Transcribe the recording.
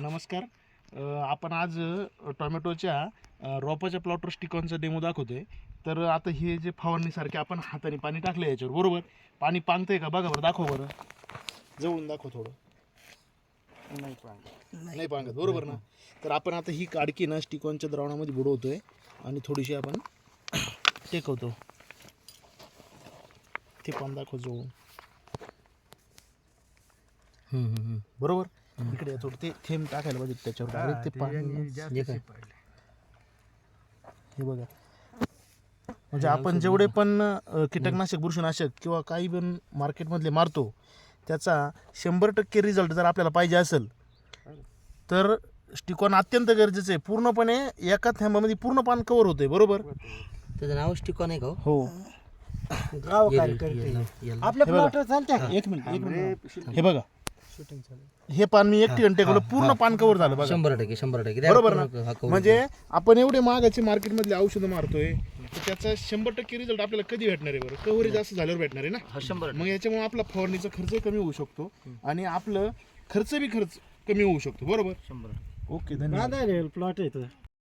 नमस्कार. आपण आज टोमॅटोच्या रोपाच्या प्लॉटवर स्टिकॉनचा डेमो दाखवतोय. तर आता हे जे फवारणीसारखे आपण हाताने पाणी टाकलं याच्यावर बरोबर? पाणी पांगतंय का? बघा बरं दाखव बरं. जवळून दाखव थोडं. नाही पाहिजे नाही पांगत बरोबर ना? तर आपण आता ही काडकी ना स्टिकॉनच्या द्रावणामध्ये बुडवतोय आणि थोडीशी आपण टेकवतो. ते पान दाखव जवळून. बरोबर? इकडे या थोडं ते थेंब टाकायला पाहिजे त्याच्यावर डायरेक्ट ते पाणी हे काय? हे बघा. म्हणजे आपण जेवढे पण कीटकनाशक बुरशीनाशक किंवा काही पण मार्केटमधले मारतो त्याचा शंभर टक्के रिझल्ट जर आपल्याला पाहिजे असेल तर स्टिकॉन अत्यंत गरजेचं आहे. पूर्णपणे एका थेंबामध्ये पूर्ण पान कव्हर होते बरोबर? त्याचं नाव स्टिकॉन आहे का हो? हो. करते? येल्लो- येल्लो. आपल्या चालते? एक मिनिट एक मिनिट. हे बघा. हे पान मी एकटी घंटे टेकवलं पूर्ण पान कव्हर झालं बघा. शंभर टक्के शंभर टक्के. द्या बरोबर हा ना म्हणजे आपण एवढे महागाचे मार्केटमधले औषधं मारतोय तर त्याचा शंभर टक्के रिझल्ट आपल्याला कधी भेटणार आहे बरं? कव्हरेज जास्त झाल्यावर भेटणार आहे ना? हा शंभर मग याच्यामुळे आपला फवारणीचा खर्च कमी होऊ शकतो आणि आपलं खर्च बी खर्च कमी होऊ शकतो. बरोबर? शंभर ओके धन्यवाद. प्लॉट आहे